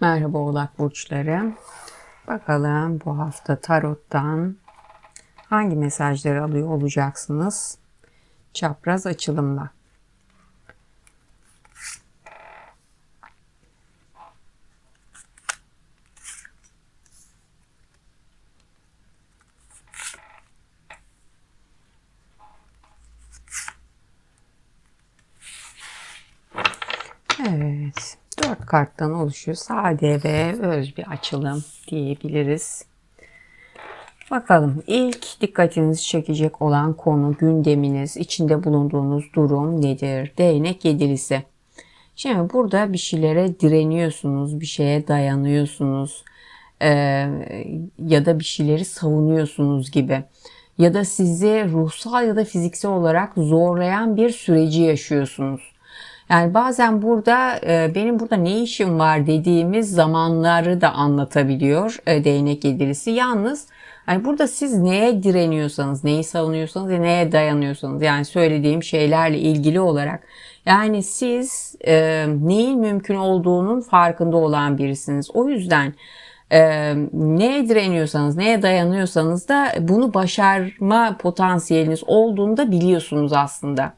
Merhaba Oğlak Burçları. Bakalım bu hafta tarottan hangi mesajları alıyor olacaksınız? Çapraz açılımla. Evet. Dört karttan oluşuyor. Sade ve öz bir açılım diyebiliriz. Bakalım ilk dikkatinizi çekecek olan konu gündeminiz, içinde bulunduğunuz durum nedir? Değnek yedilisi. Şimdi burada bir şeylere direniyorsunuz, bir şeye dayanıyorsunuz e, ya da bir şeyleri savunuyorsunuz gibi. Ya da sizi ruhsal ya da fiziksel olarak zorlayan bir süreci yaşıyorsunuz. Yani bazen burada e, benim burada ne işim var dediğimiz zamanları da anlatabiliyor e, değnek yedilisi. Yalnız yani burada siz neye direniyorsanız, neyi savunuyorsanız ve neye dayanıyorsanız yani söylediğim şeylerle ilgili olarak yani siz e, neyin mümkün olduğunun farkında olan birisiniz. O yüzden e, neye direniyorsanız, neye dayanıyorsanız da bunu başarma potansiyeliniz olduğunu da biliyorsunuz aslında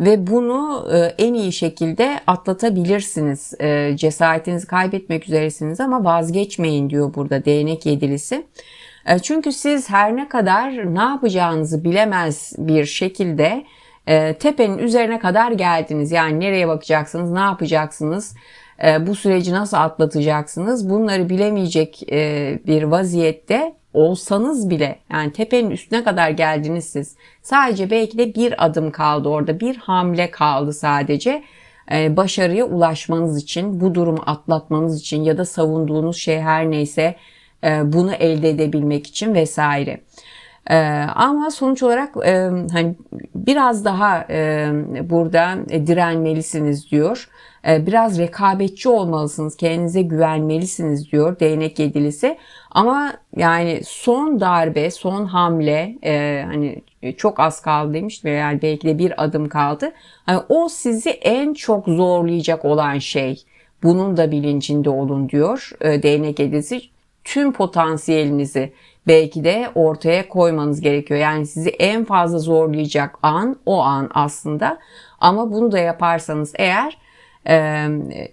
ve bunu e, en iyi şekilde atlatabilirsiniz. E, cesaretinizi kaybetmek üzeresiniz ama vazgeçmeyin diyor burada değnek yedilisi. E, çünkü siz her ne kadar ne yapacağınızı bilemez bir şekilde tepenin üzerine kadar geldiniz. Yani nereye bakacaksınız, ne yapacaksınız, bu süreci nasıl atlatacaksınız bunları bilemeyecek bir vaziyette olsanız bile yani tepenin üstüne kadar geldiniz siz. Sadece belki de bir adım kaldı orada bir hamle kaldı sadece ee, başarıya ulaşmanız için bu durumu atlatmanız için ya da savunduğunuz şey her neyse e, bunu elde edebilmek için vesaire. Ee, ama sonuç olarak e, hani biraz daha e, burada direnmelisiniz diyor. Ee, biraz rekabetçi olmalısınız, kendinize güvenmelisiniz diyor değnek yedilisi. Ama yani son darbe, son hamle e, hani çok az kaldı demiştim yani belki de bir adım kaldı. Yani o sizi en çok zorlayacak olan şey. Bunun da bilincinde olun diyor e, değnek yedilisi. Tüm potansiyelinizi belki de ortaya koymanız gerekiyor. Yani sizi en fazla zorlayacak an o an aslında. Ama bunu da yaparsanız eğer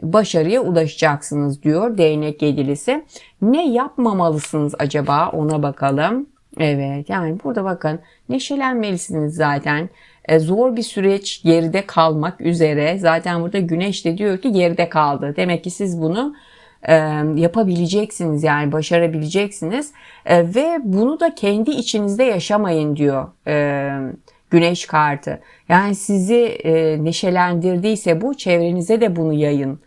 başarıya ulaşacaksınız diyor değnek yedilisi. Ne yapmamalısınız acaba ona bakalım. Evet yani burada bakın neşelenmelisiniz zaten. E, zor bir süreç geride kalmak üzere. Zaten burada güneş de diyor ki geride kaldı. Demek ki siz bunu e, yapabileceksiniz yani başarabileceksiniz. Ve bunu da kendi içinizde yaşamayın diyor. Güneş kartı. Yani sizi neşelendirdiyse bu çevrenize de bunu yayın.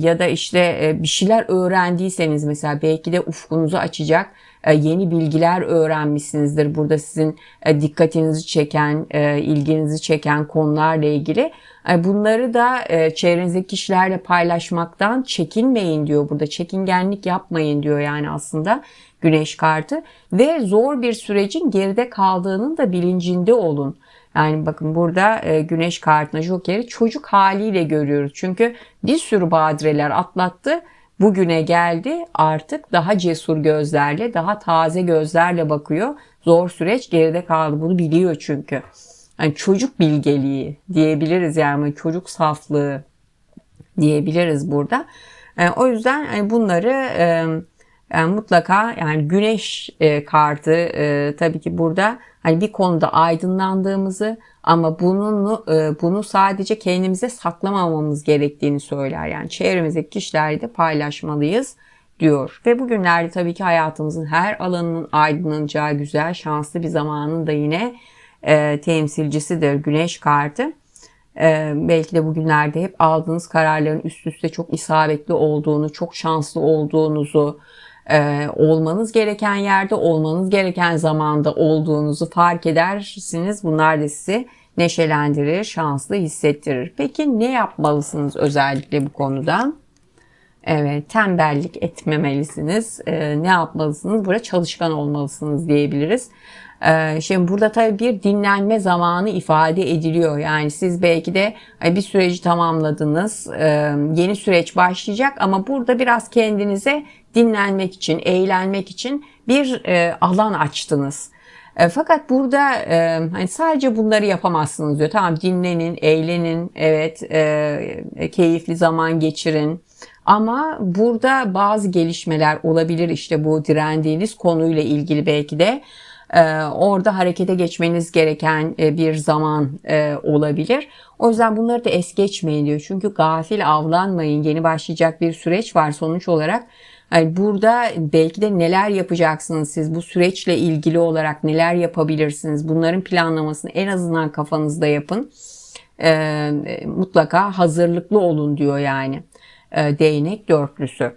Ya da işte bir şeyler öğrendiyseniz mesela belki de ufkunuzu açacak yeni bilgiler öğrenmişsinizdir. Burada sizin e, dikkatinizi çeken, e, ilginizi çeken konularla ilgili. Bunları da çevrenizdeki kişilerle paylaşmaktan çekinmeyin diyor burada. Çekingenlik yapmayın diyor yani aslında güneş kartı. Ve zor bir sürecin geride kaldığının da bilincinde olun. Yani bakın burada güneş kartına Joker'i çocuk haliyle görüyoruz. Çünkü bir sürü badireler atlattı bugüne geldi artık daha cesur gözlerle, daha taze gözlerle bakıyor. Zor süreç geride kaldı. Bunu biliyor çünkü. Yani çocuk bilgeliği diyebiliriz yani çocuk saflığı diyebiliriz burada. Yani o yüzden yani bunları yani mutlaka yani güneş kartı tabii ki burada hani bir konuda aydınlandığımızı ama bunun e, bunu sadece kendimize saklamamamız gerektiğini söyler. Yani çevremizdeki kişilerle de paylaşmalıyız diyor. Ve bugünlerde tabii ki hayatımızın her alanının aydınlanacağı güzel, şanslı bir zamanın da yine e, temsilcisidir Güneş kartı. E, belki de bugünlerde hep aldığınız kararların üst üste çok isabetli olduğunu, çok şanslı olduğunuzu, e, olmanız gereken yerde, olmanız gereken zamanda olduğunuzu fark edersiniz. Bunlar da sizi neşelendirir, şanslı hissettirir. Peki ne yapmalısınız özellikle bu konuda? Evet, tembellik etmemelisiniz. E, ne yapmalısınız? Burada çalışkan olmalısınız diyebiliriz. Ee, Şimdi burada tabii bir dinlenme zamanı ifade ediliyor. Yani siz belki de bir süreci tamamladınız. Yeni süreç başlayacak ama burada biraz kendinize dinlenmek için, eğlenmek için bir e, alan açtınız. E, Fakat burada e, hani sadece bunları yapamazsınız diyor. Tamam dinlenin, eğlenin, evet e, keyifli zaman geçirin. Ama burada bazı gelişmeler olabilir işte bu direndiğiniz konuyla ilgili belki de e, orada harekete geçmeniz gereken e, bir zaman e, olabilir. O yüzden bunları da es geçmeyin diyor. Çünkü gafil avlanmayın. Yeni başlayacak bir süreç var sonuç olarak. Yani burada belki de neler yapacaksınız siz bu süreçle ilgili olarak neler yapabilirsiniz bunların planlamasını en azından kafanızda yapın. E, mutlaka hazırlıklı olun diyor yani e, değnek dörtlüsü.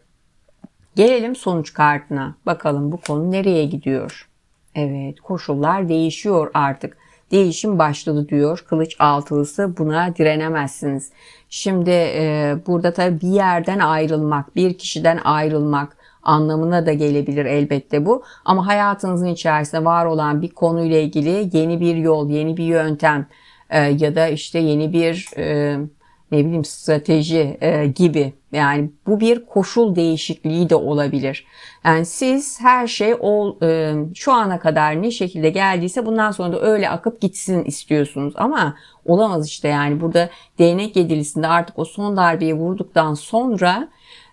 Gelelim sonuç kartına. Bakalım bu konu nereye gidiyor? Evet koşullar değişiyor artık. Değişim başladı diyor kılıç altılısı buna direnemezsiniz. Şimdi e, burada tabii bir yerden ayrılmak, bir kişiden ayrılmak anlamına da gelebilir elbette bu. Ama hayatınızın içerisinde var olan bir konuyla ilgili yeni bir yol, yeni bir yöntem e, ya da işte yeni bir e, ne bileyim strateji e, gibi yani bu bir koşul değişikliği de olabilir. Yani siz her şey ol, e, şu ana kadar ne şekilde geldiyse bundan sonra da öyle akıp gitsin istiyorsunuz ama olamaz işte yani burada değnek yedilisinde artık o son darbeyi vurduktan sonra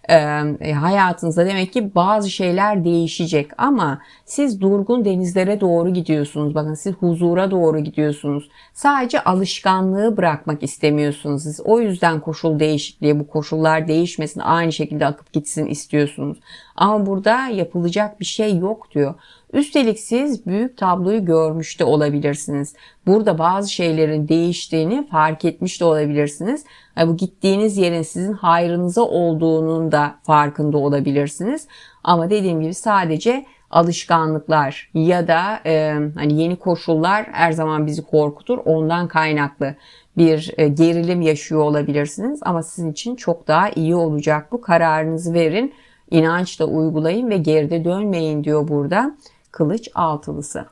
e, hayatınızda demek ki bazı şeyler değişecek ama siz durgun denizlere doğru gidiyorsunuz. Bakın siz huzura doğru gidiyorsunuz. Sadece alışkanlığı bırakmak istemiyorsunuz. Siz o yüzden koşul değişikliği, bu koşullar değişmesin, aynı şekilde akıp gitsin istiyorsunuz. Ama burada yapılacak bir şey yok diyor. Üstelik siz büyük tabloyu görmüş de olabilirsiniz. Burada bazı şeylerin değiştiğini fark etmiş de olabilirsiniz. Yani bu gittiğiniz yerin sizin hayrınıza olduğunun da farkında olabilirsiniz. Ama dediğim gibi sadece alışkanlıklar ya da e, hani yeni koşullar her zaman bizi korkutur. Ondan kaynaklı bir e, gerilim yaşıyor olabilirsiniz ama sizin için çok daha iyi olacak bu kararınızı verin. İnançla uygulayın ve geride dönmeyin diyor burada kılıç altılısı.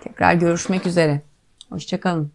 Tekrar görüşmek üzere. Hoşçakalın.